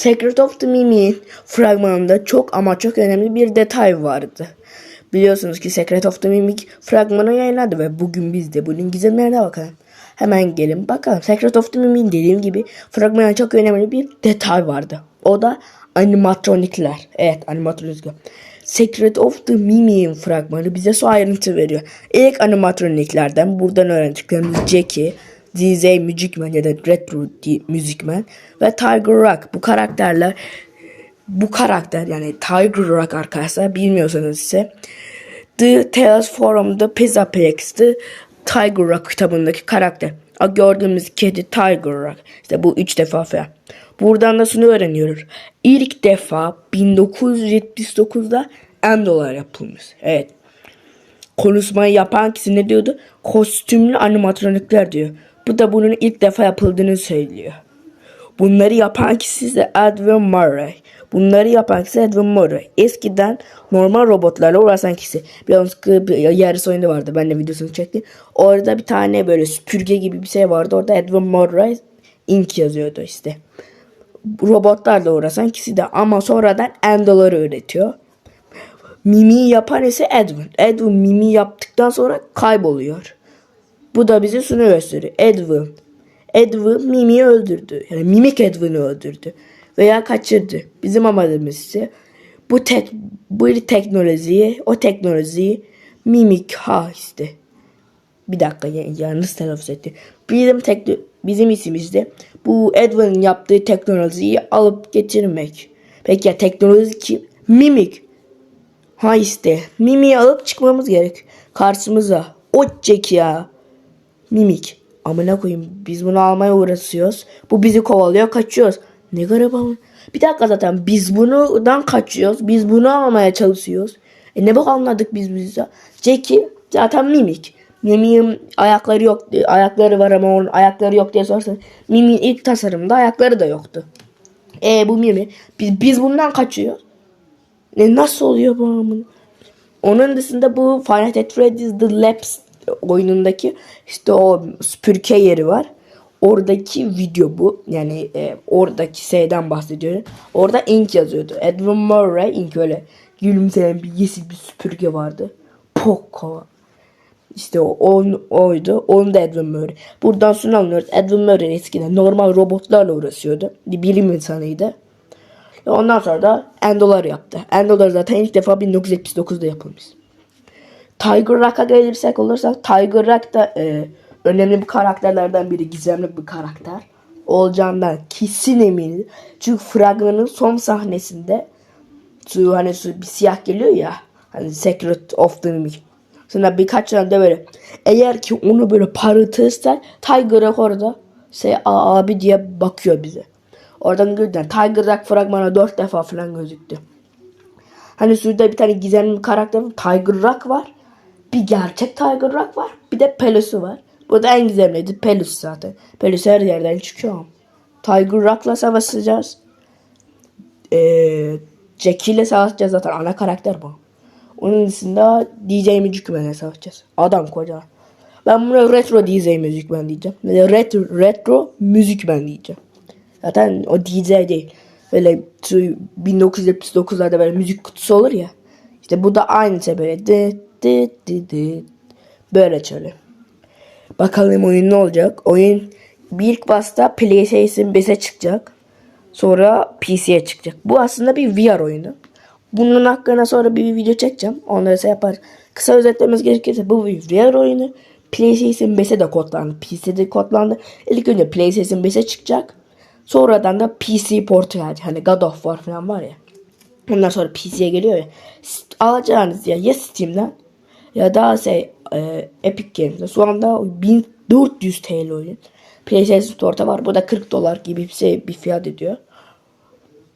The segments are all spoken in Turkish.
Secret of the Mimi'nin fragmanında çok ama çok önemli bir detay vardı. Biliyorsunuz ki Secret of the Mimic fragmanı yayınladı ve bugün biz de bunun gizemlerine bakalım. Hemen gelin bakalım. Secret of the Mimic'in dediğim gibi fragmanda çok önemli bir detay vardı. O da animatronikler. Evet animatronikler. Secret of the Mimi'nin fragmanı bize su ayrıntı veriyor. İlk animatroniklerden buradan öğrendiklerimiz Jackie, DZ Müzikman ya da Retro Müzikman ve Tiger Rock. Bu karakterler bu karakter yani Tiger Rock arkadaşlar bilmiyorsanız ise The Tales from the Pizza Plex'ti Tiger Rock kitabındaki karakter. O gördüğümüz kedi Tiger Rock. İşte bu üç defa falan. Buradan da şunu öğreniyoruz. İlk defa 1979'da Endolar yapılmış. Evet. Konuşmayı yapan kişi ne diyordu? Kostümlü animatronikler diyor. Bu da bunun ilk defa yapıldığını söylüyor. Bunları yapan kişi ise Edwin Murray. Bunları yapan kişi Edwin Murray. Eskiden normal robotlarla uğraşan kişi. Ki yarısı oyunda vardı. Ben de videosunu çektim. Orada bir tane böyle süpürge gibi bir şey vardı. Orada Edwin Murray Inc yazıyordu işte. Robotlarla uğraşan kişi de ama sonradan Endo'ları öğretiyor. Mimi yapan ise Edwin. Edwin Mimi yaptıktan sonra kayboluyor. Bu da bize şunu gösteriyor. Edwin. Edwin Mimi'yi öldürdü. Yani Mimik Edwin'i öldürdü. Veya kaçırdı. Bizim amacımız ise bu tek bu teknolojiyi, o teknolojiyi Mimik ha işte. Bir dakika ya- yanlış telaffuz etti. Bizim tek bizim isimiz de bu Edwin'in yaptığı teknolojiyi alıp getirmek. Peki ya teknoloji kim? Mimik. Ha işte. Mimi'yi alıp çıkmamız gerek. Karşımıza. O çek ya. Mimik. Amına koyayım biz bunu almaya uğraşıyoruz. Bu bizi kovalıyor kaçıyoruz. Ne garip ama. Bir dakika zaten biz bundan kaçıyoruz. Biz bunu almaya çalışıyoruz. E ne bak anladık biz bize. Jackie zaten mimik. Mimik'in ayakları yok. Ayakları var ama onun ayakları yok diye sorsan. Mimik'in ilk tasarımda ayakları da yoktu. E bu Mimi. Biz, biz bundan kaçıyoruz. Ne nasıl oluyor bu amına? Onun dışında bu Final Fantasy Freddy's The Labs oyunundaki işte o süpürge yeri var. Oradaki video bu. Yani e, oradaki şeyden bahsediyorum. Orada Ink yazıyordu. Edwin Murray Ink öyle gülümseyen bir yeşil bir süpürge vardı. Poco. İşte o on, oydu. Onu da Edwin Murray. Buradan şunu anlıyoruz. Edwin Murray eskiden normal robotlarla uğraşıyordu. Bir bilim insanıydı. Ondan sonra da Endolar yaptı. Endolar zaten ilk defa 1979'da yapılmış. Tiger Rock'a gelirsek olursak Tiger Rock da e, önemli bir karakterlerden biri. Gizemli bir karakter. Olacağından kesin eminim. Çünkü fragmanın son sahnesinde şu hani şu bir siyah geliyor ya hani Secret of the Mimic. Sonra birkaç tane de böyle eğer ki onu böyle parıltırsan Tiger Rock orada şey "Aa, abi diye bakıyor bize. Oradan gördüler. Tiger Rock fragmanı dört defa falan gözüktü. Hani şurada bir tane gizemli bir karakter. Tiger Rock var. Bir gerçek Tiger Rock var. Bir de Pelus'u var. Bu da en gizemliydi. Pelus zaten. Pelus her yerden çıkıyor. Tiger Rock'la savaşacağız. Ee, Jackie ile savaşacağız zaten. Ana karakter bu. Onun dışında DJ Müzikmen'le savaşacağız. Adam koca. Ben buna retro DJ Müzikmen diyeceğim. Da retro, retro Müzikmen diyeceğim. Zaten o DJ değil. Böyle şu 1979'larda böyle müzik kutusu olur ya. İşte bu da aynı şey böyle. Dı, dı, dı. Böyle çalıyor. Bakalım oyun ne olacak? Oyun ilk basta PlayStation 5'e çıkacak. Sonra PC'ye çıkacak. Bu aslında bir VR oyunu. Bunun hakkında sonra bir video çekeceğim. Onları şey yapar. Kısa özetlememiz gerekirse bu bir VR oyunu. PlayStation 5'e de kodlandı. PC'de kodlandı. İlk önce PlayStation 5'e çıkacak. Sonradan da PC portu gelecek. Hani God of War falan var ya. Ondan sonra PC'ye geliyor ya. Alacağınız ya ya Steam'den ya da şey e, Epic Games'de. Şu anda 1400 TL oyun. PlayStation Store'da var. Bu da 40 dolar gibi bir şey bir fiyat ediyor.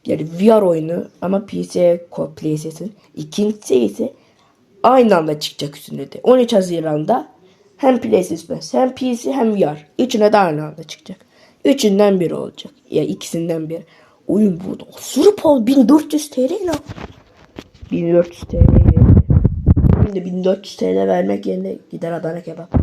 Yani VR oyunu ama PC PlayStation. İkincisi ise aynı anda çıkacak üstünde de. 13 Haziran'da hem PlayStation hem PC hem VR. Üçüne de aynı anda çıkacak. Üçünden biri olacak. Ya ikisinden biri. Oyun burada. Pahalı. 1400 TL lan. 1400 TL. Şimdi 1400 TL vermek yerine gider Adana kebap.